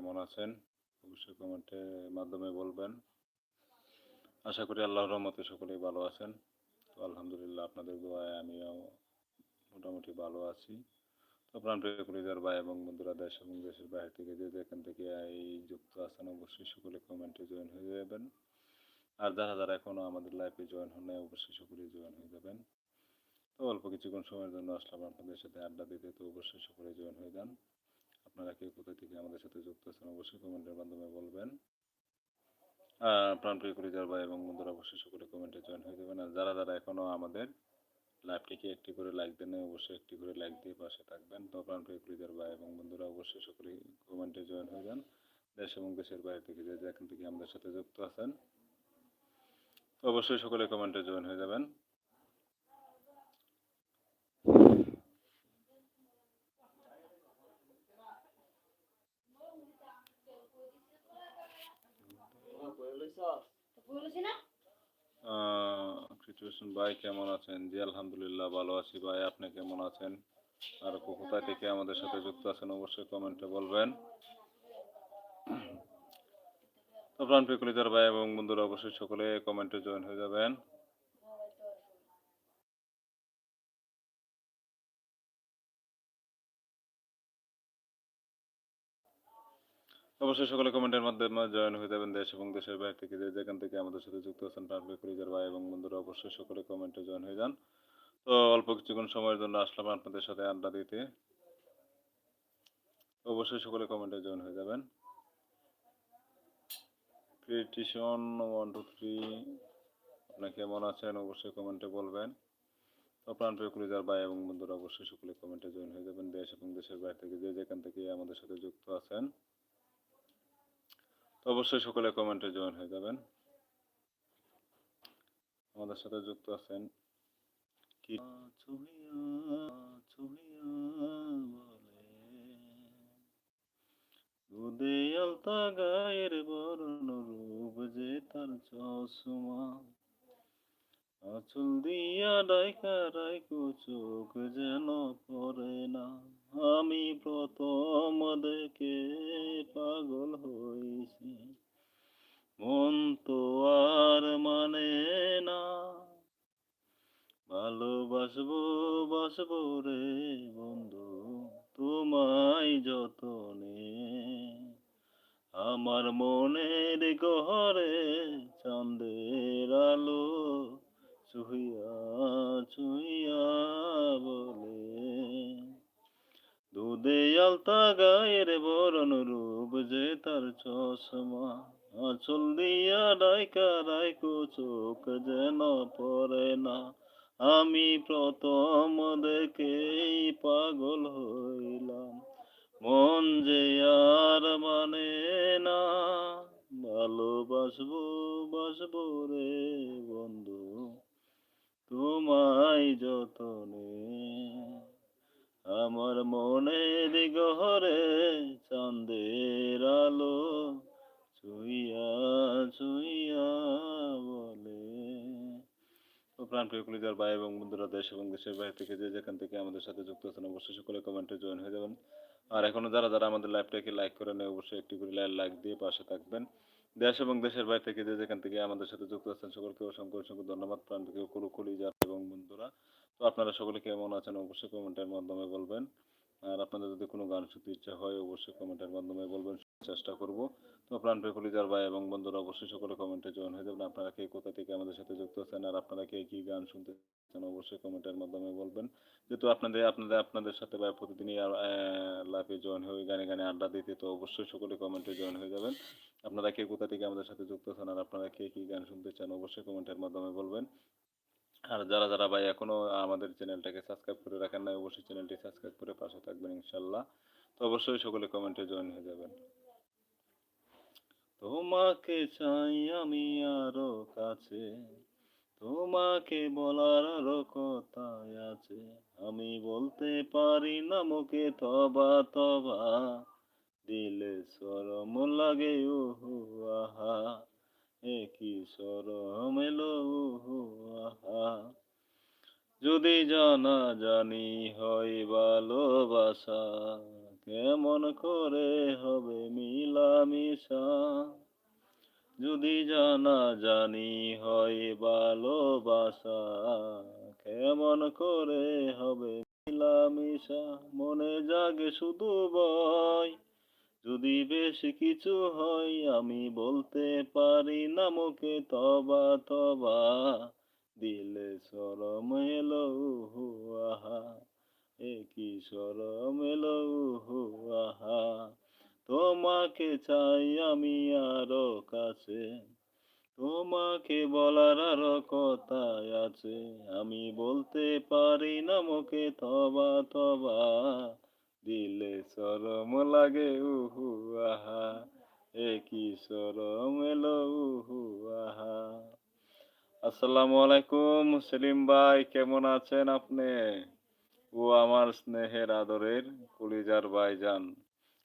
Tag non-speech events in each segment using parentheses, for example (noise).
কেমন আছেন, অবশ্যই কমেন্টের মাধ্যমে বলবেন। আশা করি আল্লাহ রহমতে সকলেই ভালো আছেন। তো আলহামদুলিল্লাহ আপনাদের দোয়ায় আমিও মোটামুটি ভালো আছি। তো প্রাণপ্রিয় পরিবার ভাই এবং বন্ধুরা, দেশ এবং দেশের বাইরে থেকে যে যেখান থেকে এই যুক্ত আছেন, অবশ্যই সকলে কমেন্টে জয়েন হয়ে যাবেন। আর যারা যারা এখনও আমাদের লাইফে জয়েন হন অবশ্যই সকলে জয়েন হয়ে যাবেন। তো অল্প কিছুক্ষণ সময়ের জন্য আসলাম আপনাদের সাথে আড্ডা দিতে, তো অবশ্যই সকলে জয়েন হয়ে যান। আপনারা কে কোথা থেকে আমাদের সাথে যুক্ত আছেন, অবশ্যই কমেন্টের মাধ্যমে বলবেন। প্রাণপ্রিয় পরিবার ভাই এবং বন্ধুরা, অবশ্যই সকলে কমেন্টে জয়েন হয়ে যাবেন। আর যারা যারা এখনও আমাদের লাইভটিকে একটি করে লাইক দেন অবশ্যই একটি করে লাইক দিয়ে পাশে থাকবেন। তো প্রাণপ্রিয় পরিবার ভাই এবং বন্ধুরা, অবশ্যই সকলে কমেন্টে জয়েন হয়ে যান। দেশ এবং দেশের বাইরে থেকে যে যেখান থেকে আমাদের সাথে যুক্ত আছেন অবশ্যই সকলে কমেন্টে জয়েন হয়ে যাবেন। সিচুয়েশন ভাই কেমন আছেন? জি, আলহামদুলিল্লাহ, ভালো আছি ভাই। আপনি কেমন আছেন? আর কোথায় থেকে আমাদের সাথে যুক্ত আছেন অবশ্যই কমেন্টে বলবেন। তো প্রাণ ভাই এবং বন্ধুরা, অবশ্যই সকলে কমেন্টে জয়েন হয়ে যাবেন। অবশ্যই সকলে কমেন্টের মাধ্যমে জয়েন হয়ে যাবেন দেশ এবং দেশের বাইরে থেকে যে যেখান থেকে আমাদের সাথে যুক্ত আছেন প্রাণ পিকুলিদার ভাই এবং বন্ধুরা, অবশ্যই সকলে কমেন্টে জয়েন হয়ে যান। তো অল্প কিছুক্ষণ সময়ের জন্য আসলাম আপনাদের সাথে আড্ডা দিতে। অবশ্যই সকলে কমেন্টে জয়েন হয়ে যাবেন। ক্রিটিশন ওয়ান টু থ্রি আপনি কেমন আছেন? অবশ্যই কমেন্টে বলবেন। তো প্রাণপ্রিয় কুলিদার ভাই এবং বন্ধুরা, অবশ্যই সকলে কমেন্টে জয়েন হয়ে যাবেন দেশ এবং দেশের বাইরে থেকে যে যেখান থেকে আমাদের সাথে যুক্ত আছেন। অবশ্যই সকলে কমেন্টে জয়েন হয়ে যাবেন। আমাদের সাথে যুক্ত আছেন কি? আলতা গায়ের বরণ রূপ যে তার চশমা আঁচল দিয়া ডাইকা রাইকো চোখ যেন পড়ে না। আমি প্রথম দেখে পাগল হইছি। মন তো আর মানে না। ভালোবাসবো, বাসবো রে বন্ধু, তোমায় যতনে। আমার মনের গহরে চাঁদের আলো ছুঁইয়া বলে। আলতা গায়ের বরণ রূপ যে তার চশমা। আঁচল দিয়া ডাইকা রাইকো চোখ যেন পড়ে না। আমি প্রথম দেখেই পাগল হইলাম। মন যে আর মানে না। ভালোবাসবো, বাসবো রে বন্ধু, তোমায় যতনে। আমার মনের গহরে চাঁদের আলো ছুঁইয়া ছুঁইয়া বলে। তো প্রাণপ্রিয় কুলিদার ভাই এবং বন্ধুরা, দেশ এবং দেশের বাইরে থেকে যে যেখান থেকে আমাদের সাথে যুক্ত আছেন, অবশ্যই সকলে কমেন্টে জয়েন হয়ে যাবেন। আর এখনও যারা যারা আমাদের লাইভটাকে লাইক করে নেয়, অবশ্যই একটি করে লাইক দিয়ে পাশে থাকবেন। দেশ এবং দেশের বাইরে থেকে যে যেখান থেকে আমাদের সাথে যুক্ত আছেন, সকলকে অসংখ্য অসংখ্য ধন্যবাদ। প্রাণপ্রিয় কুলু কুলিজার এবং বন্ধুরা তো আপনারা সকলে কেমন আছেন অবশ্যই কমেন্টের মাধ্যমে বলবেন। আর আপনাদের যদি কোনো গান শুনতে ইচ্ছা হয়, অবশ্যই কমেন্টের মাধ্যমে বলবেন চেষ্টা করব। তো প্রাণপ্রিয় কলিজার ভাই এবং বন্ধুরা, অবশ্যই সকলে কমেন্টে জয়েন হয়ে যাবেন। আপনারা কে, কোথা থেকে আমাদের সাথে যুক্ত আছেন আর আপনারা কে, কি গান শুনতে চান, অবশ্যই কমেন্টের মাধ্যমে বলবেন। যেহেতু আপনাদের আপনাদের আপনাদের সাথে ভাই প্রতিদিনই লাইভে জয়েন হয়ে গানে গানে আড্ডা দিতে তো অবশ্যই সকলে কমেন্টে জয়েন হয়ে যাবেন। আপনারা কে, কোথা থেকে আমাদের সাথে যুক্ত আছেন আর আপনারা কে, কি গান শুনতে চান, অবশ্যই কমেন্টের মাধ্যমে বলবেন। আর যারা যারা ভাই এখনও আমাদের চ্যানেলটাকে সাবস্ক্রাইব করে রাখেন নাই, অবশ্যই চ্যানেলটি সাবস্ক্রাইব করে পাশে থাকবেন ইনশাল্লাহ। তো অবশ্যই সকলে কমেন্টে জয়েন হয়ে যাবেন। তোমাকে চাই আমি আরও কাছে, তোমাকে বলার আরও কথা আছে। আমি বলতে পারি না মুখে তবা তবা, দিলে সরম লাগে উহু আহা। একই সরম এলো আহা যদি জানা জানি হয় ভালোবাসা, কেমন করে হবে মিলামিশা? যদি জানা জানি হয় ভালোবাসা, কেমন করে হবে মিলামিশা? মনে জাগে শুধু বয় যদি বেশি কিছু হয়, আমি বলতে পারি না মুখে তবা তবা। দিলে সরম এলো আহা এ কি সরম এলো আহা তোমাকে চাই আমি আরও কাছে, তোমাকে বলার আরও কথা আছে। আমি বলতে পারি না মুখে তবা তবা। দিলে সরম লাগে উহু আহা এ কি সরম এলো উহু আহা আসসালামু আলাইকুম সেলিম ভাই, কেমন আছেন আপনি? ও আমার স্নেহের আদরের কলিজার ভাইজান।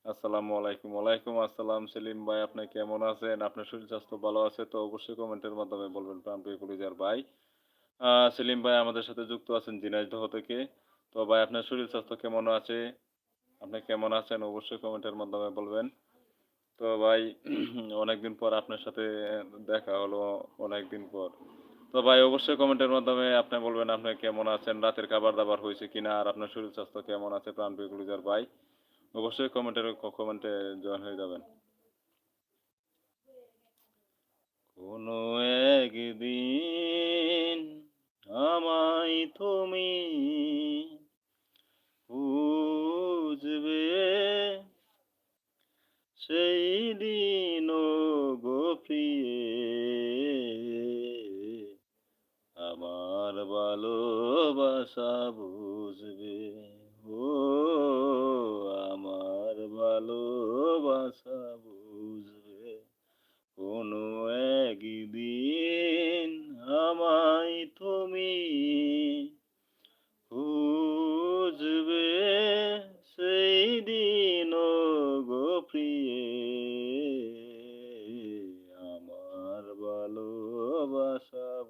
আসসালামু আলাইকুম, ওয়ালাইকুম আসসালাম সেলিম ভাই, আপনি কেমন আছেন? আপনার শরীর স্বাস্থ্য ভালো আছে তো অবশ্যই কমেন্টের মাধ্যমে বলবেন প্রাণপ্রিয় কলিজার ভাই। সেলিম ভাই আমাদের সাথে যুক্ত আছেন ঝিনাইদহ থেকে। তো ভাই, আপনার শরীর স্বাস্থ্য কেমন আছে? আপনি কেমন আছেন? অবশ্যই কমেন্টের মাধ্যমে বলবেন। তো ভাই, (clears throat) অনেকদিন পর আপনার সাথে দেখা হলো, অনেকদিন পর। তো ভাই, অবশ্যই কমেন্টের মাধ্যমে আপনি বলবেন আপনি কেমন আছেন? রাতের খাবার দাবার হয়েছে কিনা? আর আপনার শরীর স্বাস্থ্য কেমন আছে? প্রাণপ্রিয় কলিজার ভাই, অবশ্যই কমেন্টের কমেন্টে জয়েন হয়ে যাবেন। কোনো একদিন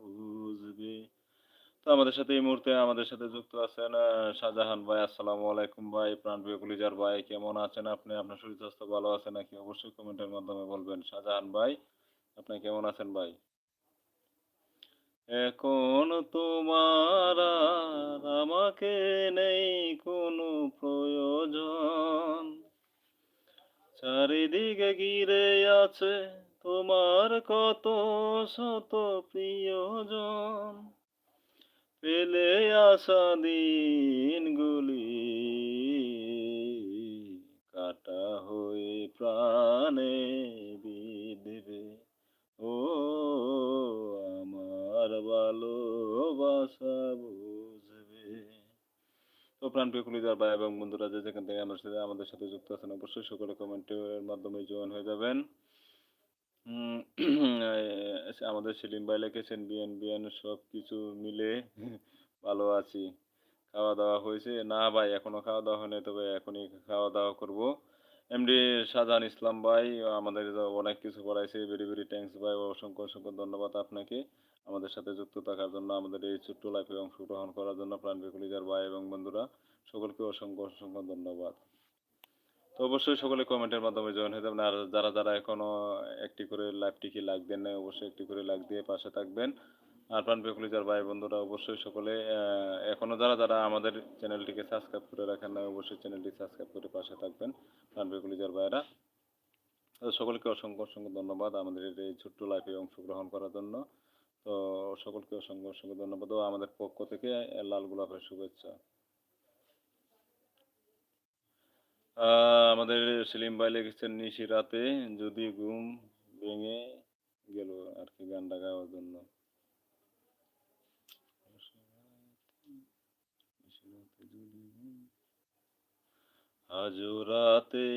বুঝবে। তো আমাদের সাথে এই মুহূর্তে আমাদের সাথে যুক্ত আছেন শাহজাহান ভাই, আসসালামু আলাইকুম ভাই প্রাণপ্রিয় কলিজার ভাই, কেমন আছেন আপনি? আপনার শরীর স্বাস্থ্য ভালো আছে নাকি? অবশ্যই কমেন্টের মাধ্যমে বলবেন। শাহজাহান ভাই, আপনি কেমন আছেন ভাই? এখন তোমার আমাকে নেই কোনো প্রয়োজন। চারিদিকে ঘিরে আছে তোমার কত শত প্রিয়জন। পেলে আসা দিনগুলি কাটা হয়ে প্রাণে বিধবে। ও আমার ভালোবাসা বুঝবে। তো প্রাণ প্রিয় ভাই এবং বন্ধুরা, যে যেখান থেকে আমার সাথে আমাদের সাথে যুক্ত আছেন অবশ্যই সকলে কমেন্টের মাধ্যমে জয়েন হয়ে যাবেন। (clears throat) আমাদের সেলিম ভাই লিখেছেন বিএন বিএন সব কিছু মিলে ভালো আছি। খাওয়া দাওয়া হয়েছে? না ভাই, এখনও খাওয়া দাওয়া হয়নি, তবে এখনই খাওয়া দাওয়া করব। এমডি শাহজাহান ইসলাম ভাই, আমাদের অনেক কিছু পড়াইছে ভেরি ভেরি থ্যাঙ্কস ভাই, অসংখ্য অসংখ্য ধন্যবাদ আপনাকে। আমাদের সাথে যুক্ত থাকার জন্য, আমাদের এই ছোট্ট লাইফে অংশগ্রহণ করার জন্য প্রাণ কলিজার ভাই এবং বন্ধুরা, সকলকে অসংখ্য অসংখ্য ধন্যবাদ। তো অবশ্যই সকলে কমেন্টের মাধ্যমে জয়েন হয়ে যাবেন। আর যারা যারা এখনও একটি করে লাইভটিকে লাইক দেন নাই, অবশ্যই একটি করে লাইক দিয়ে পাশে থাকবেন। আর প্রাণ কলিজার ভাই বন্ধুরা, অবশ্যই সকলে এখনও যারা যারা আমাদের চ্যানেলটিকে সাবস্ক্রাইব করে রাখেন না অবশ্যই চ্যানেলটি সাবস্ক্রাইব করে পাশে থাকবেন, প্রাণ কলিজার ভাইরা তো সকলকে অসংখ্য অসংখ্য ধন্যবাদ আমাদের এই ছোট্ট লাইফে অংশগ্রহণ করার জন্য। তো সকলকে অসংখ্য অসংখ্য ধন্যবাদ ও আমাদের পক্ষ থেকে, লাল গোলাপের শুভেচ্ছা আহ, আমাদের সেলিম ভাই লিখেছেন, নিশি রাতে যদি ঘুম ভেঙে গেল আর কি গানটা গাওয়ার জন্য। আজ রাতে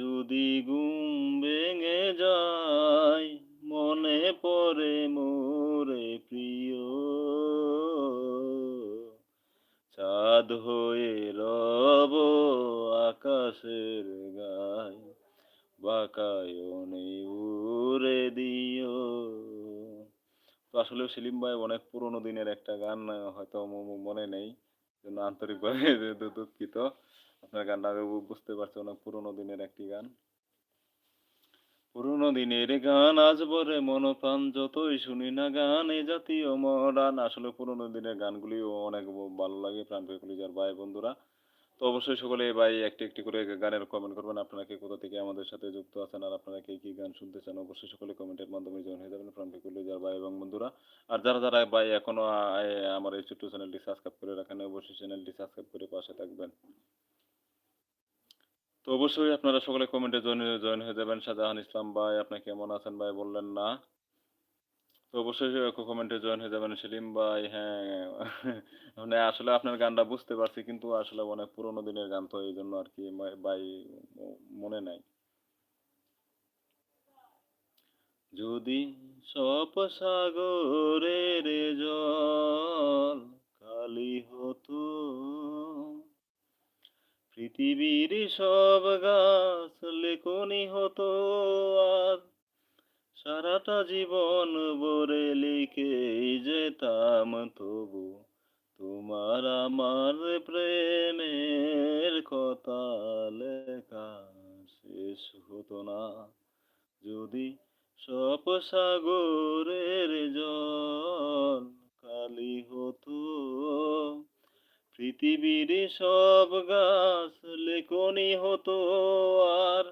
যদি ঘুম ভেঙে যায় মনে পড়ে মোরে প্রিয় চাঁদ হয়ে রব আকাশের গায় বাকায়নে উড়ে দিও তো আসলে সেলিম ভাই অনেক পুরোনো দিনের একটা গান হয়তো মনে নেই। জন্য আন্তরিকভাবে (laughs) দুঃখিত। আপনার গানটা বুঝতে পারছি অনেক পুরোনো দিনের একটি গান। পুরোনো দিনের গান আজ বরে মন প্রাণ যতই শুনি না গান, এ জাতীয় মডার্ন। আসলে পুরোনো দিনের গানগুলিও অনেক ভালো লাগে প্রাণ ভাই বন্ধুরা তো অবশ্যই সকলে ভাই একটি একটি করে গানের কমেন্ট করবেন। আপনারা কে কোথা থেকে আমাদের সাথে যুক্ত আছেন আর আপনারা কে কি গান শুনতে চান, অবশ্যই সকলে কমেন্টের মাধ্যমে জয়েন হয়ে যাবেন। প্রাণ কলিজার ভাই এবং বন্ধুরা। আর যারা যারা ভাই এখনও আমার এই ছোট্ট চ্যানেলটি সাবস্ক্রাইব করে রাখেন অবশ্যই চ্যানেলটি সাবস্ক্রাইব করে পাশে থাকবেন। তো অবশ্যই আপনারা সকলে কমেন্টে জয়েন জয়েন হয়ে যাবেন। শাহজাহান ইসলাম ভাই, আপনি কেমন আছেন ভাই? বললেন না। তো অবশ্যই কমেন্টে জয়েন হয়ে যাবেন, সেলিম ভাই হ্যাঁ। (laughs) মানে আসলে আপনার গানটা বুঝতে পারছি, কিন্তু আসলে অনেক পুরোনো দিনের গান তো এই জন্য আর কি ভাই মনে নাই। যদি সপ সাগরের জল কালি হতো, পৃথিবীর সব গাছ লেখনি হতো সারাটা জীবন ভরে লিখে যেতাম তবু তোমার আমার প্রেমের কথা লেখা শেষ হতো না। যদি সপ সাগরের জল কালি হতো, পৃথিবীর সব গাছ লেখনি হতো আর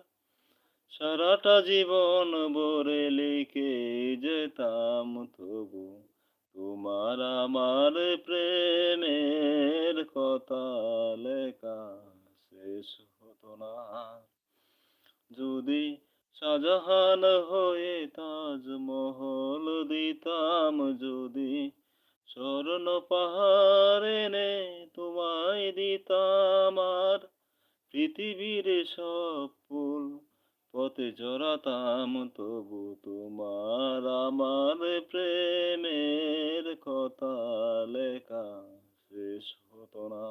সারাটা জীবন ভরে লিখে যেতাম তবু তোমার আমার প্রেমের কথা লেখা শেষ হতো না। যদি শাহজাহান হয়ে তাজমহল দিতাম, যদি স্বর্ণ পাহাড়ে নে তোমায় দিতাম, আর পৃথিবীর সব ফুল পথে জড়াতাম তবু তোমার আমার প্রেমের কথা লেখা শেষ হতো না।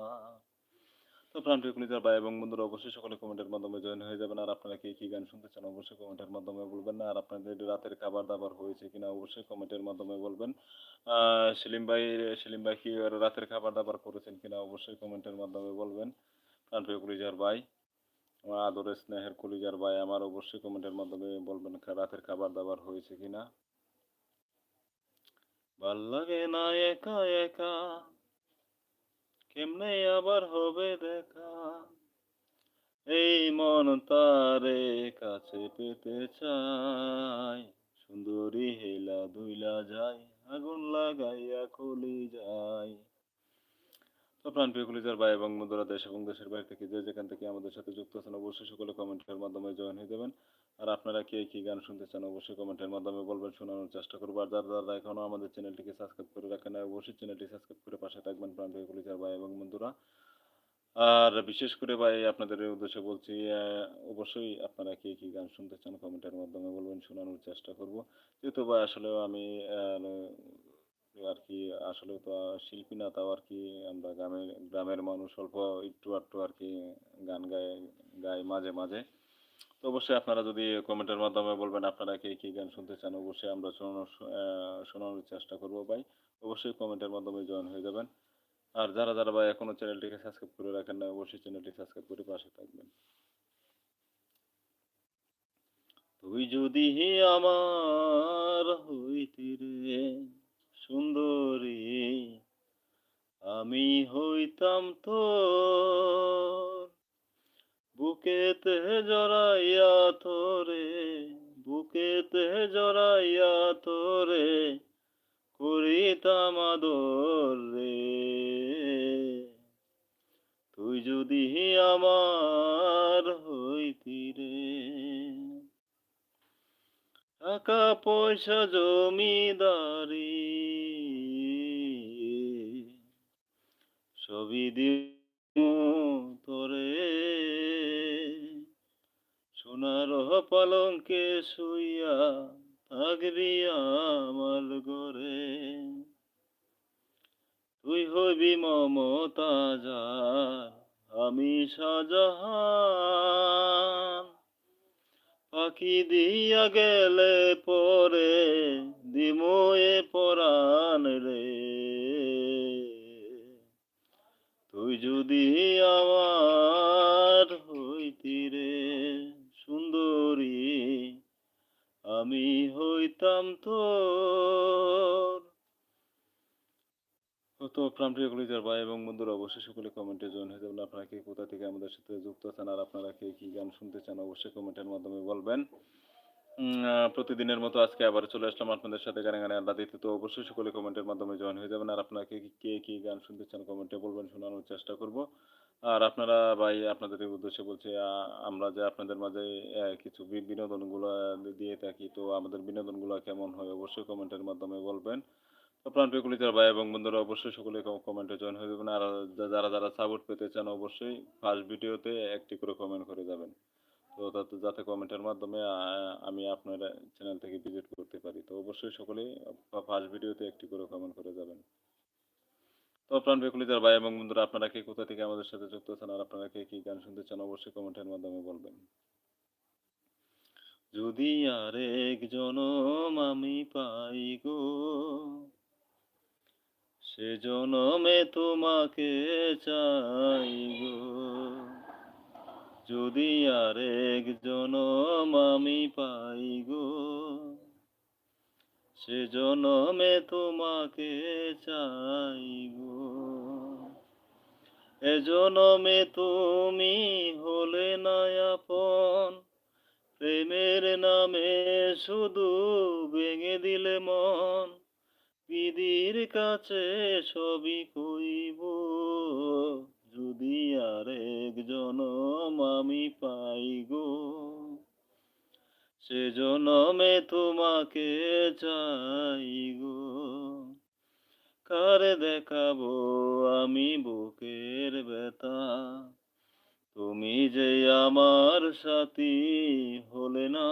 তো প্রাণ প্রিয় ভাই এবং বন্ধুরা, অবশ্যই সকলে কমেন্টের মাধ্যমে জয়েন হয়ে যাবেন। আর আপনারা কে কি গান শুনতে চান, অবশ্যই কমেন্টের মাধ্যমে বলবেন আর আপনাদের রাতের খাবার দাবার হয়েছে কিনা, অবশ্যই কমেন্টের মাধ্যমে বলবেন। সেলিম ভাই সেলিম ভাই কি রাতের খাবার দাবার করেছেন কিনা, অবশ্যই কমেন্টের মাধ্যমে বলবেন। প্রাণ প্রিয় কলিজার ভাই আমার আদরের স্নেহের কলিজার ভাই আমার অবশ্যই কমেন্টের মাধ্যমে বলবেন রাতের খাবার দাবার হয়েছে কিনা। ভালো লাগে না একা একা, কেমনে আবার হবে দেখা। এই মন তারে কাছে পেতে চাই, সুন্দরী হেলা দুইলা যায়, আগুন লাগাইয়া খুলি যায় প্রাণ প্রিয় কলিজার ভাই এবং বন্ধুরা, দেশ এবং দেশের বাইরে থেকে যে যেখান থেকে আমাদের সাথে যুক্ত আছেন, অবশ্যই সকলে কমেন্টের মাধ্যমে জয়েন হয়ে যাবেন। আর আপনারা কে কি গান শুনতে চান, অবশ্যই কমেন্টের মাধ্যমে বলবেন, শোনানোর চেষ্টা করব। আর যারা যারা এখনও আমাদের চ্যানেলটিকে সাবস্ক্রাইব করে রাখেন অবশ্যই চ্যানেলটি সাবস্ক্রাইব করে পাশে থাকবেন, প্রাণ প্রিয় কলিজার ভাই এবং বন্ধুরা। আর বিশেষ করে ভাই, আপনাদের উদ্দেশ্যে বলছি অবশ্যই আপনারা কে কি গান শুনতে চান কমেন্টের মাধ্যমে বলবেন, শোনানোর চেষ্টা করব। যেহেতু ভাই, আসলে আমি আর কি আসলে তো শিল্পী না, তাও আর কি আমরা গ্রামের গ্রামের মানুষ অল্প একটু আধটু আর কি গান গায় গাই মাঝে মাঝে। তো অবশ্যই আপনারা যদি কমেন্টের মাধ্যমে বলবেন আপনারা কে, কি গান শুনতে চান, অবশ্যই আমরা শোনানোর চেষ্টা করব ভাই। অবশ্যই কমেন্টের মাধ্যমে জয়েন হয়ে যাবেন। আর যারা যারা ভাই এখনও চ্যানেলটিকে সাবস্ক্রাইব করে রাখেন না অবশ্যই চ্যানেলটি সাবস্ক্রাইব করে পাশে থাকবেন। তুই যদি আমার হইতি রে সুন্দরী, আমি হইতাম তো বুকেতে জড়াইয়া তোরে, বুকেতে জড়াইয়া তোরে করিতাম আদর রে। তুই যদি আমার হইতি রে। টাকা পয়সা জমিদারি দিও তোরে। সোনার পালঙ্কে শুইয়া থাকবি আমার ঘরে। তুই হইবি মমতাজার আমি শাহজাহান। পাখি দিয়া গেলে পরে দিময়ে যদি আমার হইতি রে সুন্দরী, আমি হইতাম তোর। তো প্রাণপ্রিয় কলিজার ভাই এবং বন্ধুরা, অবশ্যই সকলে কমেন্টে জয়েন হয়ে যাবেন। আপনারা কে, কোথা থেকে আমাদের সাথে যুক্ত আছেন আর আপনারা কে, কি গান শুনতে চান, অবশ্যই কমেন্টের মাধ্যমে বলবেন। প্রতিদিনের মতো আজকে আবার চলে আসলাম আপনাদের সাথে গানে গানে আড্ডা দিতে। তো অবশ্যই সকলে কমেন্টের মাধ্যমে জয়েন হয়ে যাবেন। আর আপনাকে কে, কি- গান শুনতে চান কমেন্টে বলবেন, শোনানোর চেষ্টা করব। আর আপনারা ভাই, আপনাদের উদ্দেশ্যে বলছি আমরা যে আপনাদের মাঝে কিছু বিনোদনগুলো দিয়ে থাকি, তো আমাদের বিনোদনগুলো কেমন হয় অবশ্যই কমেন্টের মাধ্যমে বলবেন। প্রাণপ্রিয় কলিজার ভাই এবং বন্ধুরা, অবশ্যই সকলে কমেন্টে জয়েন হয়ে যাবেন। আর যারা যারা সাপোর্ট পেতে চান, অবশ্যই ফার্স্ট ভিডিওতে একটি করে কমেন্ট করে যাবেন। তো যাতে কমেন্টের মাধ্যমে আমি আপনার চ্যানেল থেকে ভিজিট করতে পারি। তো অবশ্যই সকলেই ফার্স্ট ভিডিওতে একটি করে কমেন্ট করে যাবেন। তো প্রাণ বেকুলিজার ভাই এবং বন্ধুরা, আপনারা কে, কোথা থেকে আমাদের সাথে যুক্ত আছেন আর আপনারা কে, কি গান শুনতে চান অবশ্যই কমেন্টের মাধ্যমে বলবেন। যদি আর এক জনম আমি পাই গো, সে জনমে তোমাকে চাই গো। যদি আর এক জনম আমি পাই গো, সে জনমে তোমাকে চাই গো। এ জনমে তুমি হলে না আপন প্রেমের নামে শুধু ভেঙে দিলে মন, বিধির কাছে সবই কইব। যদি আর এক জনম আমি পাই গো। সে জনমে তোমাকে চাই গো। কারে দেখাবো আমি বুকের ব্যথা। তুমি যে আমার সাথী হলে না।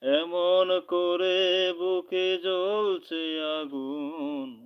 এমন করে বুকে জ্বলছে আগুন।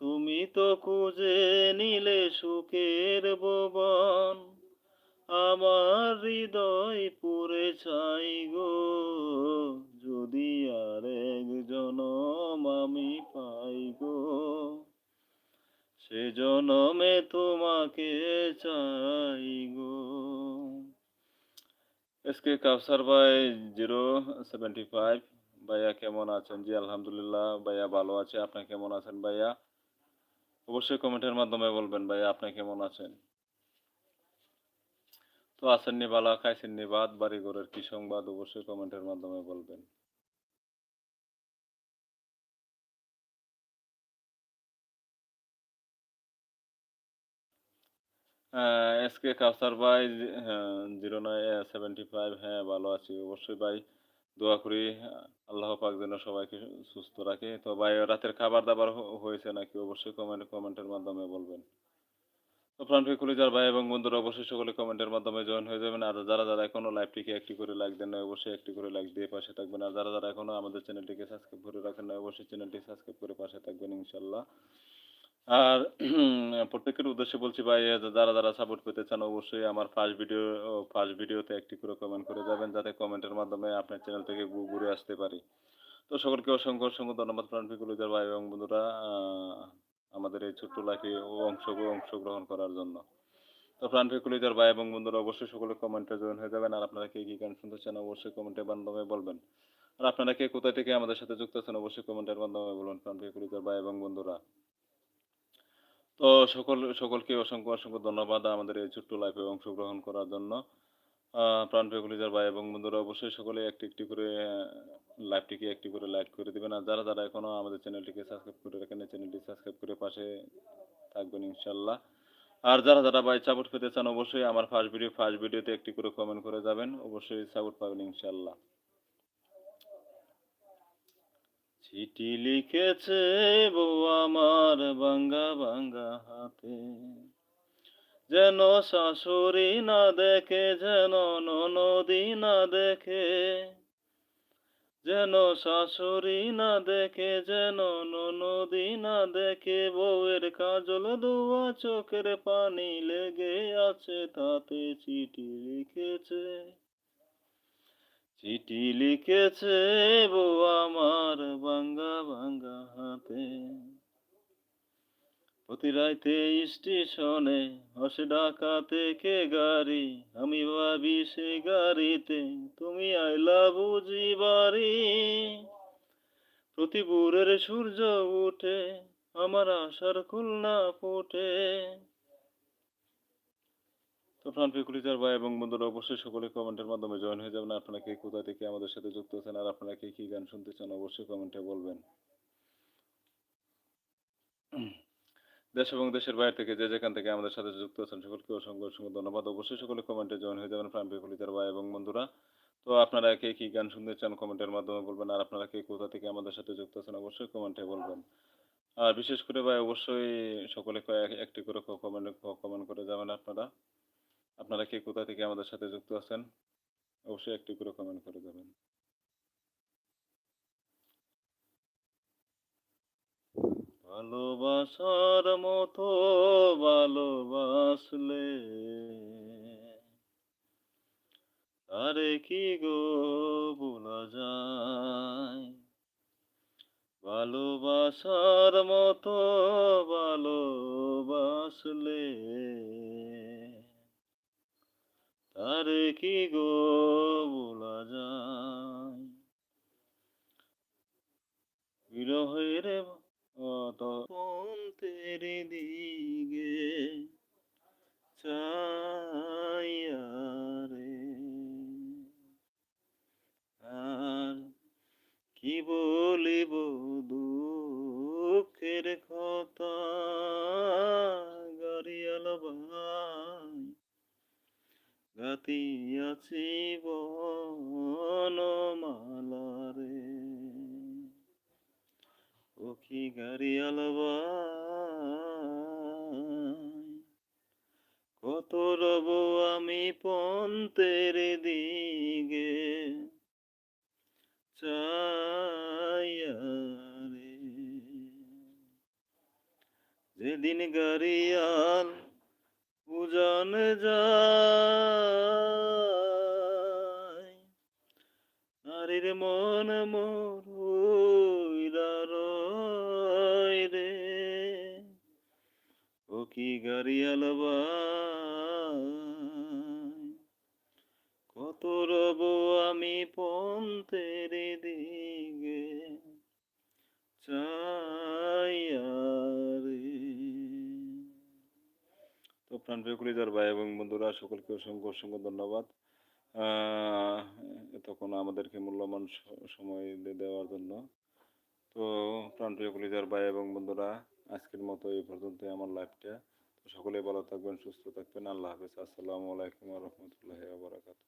তুমি তো খুঁজে নিলে সুখের ভুবন। আমার হৃদয় পুরে চাই গো, যদি আর এক জনম আমি পাই গো। সে জনমে তোমাকে চাই গো। এসকে কাউসার ভাই, জিরো সেভেন্টি ফাইভ। ভাইয়া কেমন আছেন? জি, আলহামদুলিল্লাহ। ভাইয়া ভালো আছে। আপনি কেমন আছেন ভাইয়া? অবশ্যই কমেন্টের মাধ্যমে বলবেন, ভাইয়া আপনি কেমন আছেন? তো আসেননি ভালো খাইছেননি বাদ বাড়ি ঘরের কি সংবাদ? অবশ্যই কমেন্টের মাধ্যমে বলবেন। এসকে কাউসার ভাই জিরো নয় সেভেন্টি ফাইভ হ্যাঁ ভালো আছি। অবশ্যই ভাই দোয়া করি, আল্লাহ পাক যেন সবাইকে সুস্থ রাখে। তো ভাই, রাতের খাবার দাবার হয়েছে নাকি? অবশ্যই কমেন্ট কমেন্টের মাধ্যমে বলবেন। তো প্রাণপ্রিয় কলিজার ভাই এবং বন্ধুরা, অবশ্যই সকলে কমেন্টের মাধ্যমে জয়েন হয়ে যাবেন। আর যারা যারা এখনও লাইভটিকে একটি করে লাইক দেন না অবশ্যই একটি করে লাইক দিয়ে পাশে থাকবেন। আর যারা যারা এখনও আমাদের চ্যানেলটিকে সাবস্ক্রাইব করে রাখেন না অবশ্যই চ্যানেলটি সাবস্ক্রাইব করে পাশে থাকবেন ইনশাল্লাহ আর প্রত্যেকের উদ্দেশ্যে বলছি ভাই যারা যারা সাপোর্ট পেতে চান, অবশ্যই আমার ফার্স্ট ভিডিও ফার্স্ট ভিডিওতে একটি করে কমেন্ট করে যাবেন, যাতে কমেন্টের মাধ্যমে আপনার চ্যানেল থেকে ঘুরে আসতে পারি। তো সকলকে অসংখ্য অসংখ্য ধন্যবাদ প্রাণপিকুলিদের ভাই এবং বন্ধুরা আমাদের এই ছোট্ট লাইফে অংশ, অংশগ্রহণ করার জন্য। তো প্রাণপিকুলিদের ভাই এবং বন্ধুরা, অবশ্যই সকলে কমেন্টে জয়েন হয়ে যাবেন। আর আপনারা কে কি গান শুনতে চান, অবশ্যই কমেন্টের মাধ্যমে বলবেন। আর আপনারা কে কোথা থেকে আমাদের সাথে যুক্ত আছেন, অবশ্যই কমেন্টের মাধ্যমে বলুন প্রাণপিকুলিদের ভাই এবং বন্ধুরা। তো সকল, সকলকে অসংখ্য অসংখ্য ধন্যবাদ আমাদের এই ছোট্ট লাইফে অংশগ্রহণ করার জন্য। প্রাণপ্রিয় কলিজার ভাই এবং বন্ধুরা, অবশ্যই সকলে একটি একটি করে লাইভটিকে একটি করে লাইক করে দেবেন। আর যারা যারা এখনও আমাদের চ্যানেলটিকে সাবস্ক্রাইব করে রাখেন চ্যানেলটি সাবস্ক্রাইব করে পাশে থাকবেন ইনশাল্লাহ আর যারা যারা ভাই সাপোর্ট পেতে চান, অবশ্যই আমার ফার্স্ট ভিডিও ফার্স্ট ভিডিওতে একটি করে কমেন্ট করে যাবেন। অবশ্যই সাপোর্ট পাবেন ইনশাল্লাহ চিঠি লিখেছে বউ আমার বাঙ্গা বাঙ্গা হাতে। যেন শাশুড়ি না দেখে, যেন ননদি না দেখে। যেন শাশুড়ি না দেখে, যেন ননদি না দেখে। বউয়ের কাজল দুয়া চোখের পানি লেগে আছে, তাতে চিঠি লিখেছে। চিঠি লিখেছে বউ আমার বাঙ্গা বাঙ্গা হাতে। প্রতি রাইতে স্টেশনে হসে ঢাকা থেকে গাড়ি? আমি ভাবি সে গাড়িতে তুমি আইলা বুঝি বাড়ি। প্রতি ভোরের সূর্য উঠে, আমার আশার খুলনা ফুটে। তো প্রাণ পিকুলিজার ভাই এবং বন্ধুরা, অবশ্যই সকলে কমেন্টের মাধ্যমে জয়েন হয়ে যাবেন। আপনারা কে কোথা থেকে আমাদের সাথে যুক্ত আছেন আর আপনারা কে কি গান শুনতে চান, অবশ্যই কমেন্টে বলবেন। দেশ এবং দেশের বাইরে থেকে যে যেখান থেকে আমাদের সাথে যুক্ত আছেন, সকলকে অসংখ্য অসংখ্য ধন্যবাদ। অবশ্যই সকলে কমেন্টে জয়েন হয়ে যাবেন, প্রাণ পিকুলিজার ভাই এবং বন্ধুরা। তো আপনারা কে কি গান শুনতে চান কমেন্টের মাধ্যমে বলবেন। আর আপনারা কে কোথা থেকে আমাদের সাথে যুক্ত আছেন, অবশ্যই কমেন্টে বলবেন। আর বিশেষ করে ভাই, অবশ্যই সকলে একটি করে কমেন্ট কমেন্ট করে যাবেন আপনারা। আপনারা কে, কোথা থেকে আমাদের সাথে যুক্ত আছেন? অবশ্যই একটি করে কমেন্ট করে যাবেন ভালোবাসার মতো ভালোবাসলে আরে কি গো বলা যায়? ভালোবাসার মতো ভালোবাসলে তারে কি গো বলা যায়? বিরহের অত পন্থের দিকে চাইয়া রে আর কি বলিব দুঃখের কথা মোর রে। ও কি গাড়িয়াল কত রব আমি পন্থের দিকে চাইয়া রে। তো প্রাণ প্রিয় ভাই এবং বন্ধুরা, সকলকে অসংখ্য অসংখ্য ধন্যবাদ। এতক্ষণ আমাদেরকে মূল্যবান সময় দেওয়ার জন্য। তো প্রাণপ্রিয় কলিজার ভাই এবং বন্ধুরা, আজকের মতো এই পর্যন্তই আমার লাইফটা তো সকলে ভালো থাকবেন, সুস্থ থাকবেন। আল্লাহ হাফেজ। আসসালামু আলাইকুম রহমতুল্লাহ বারাকাত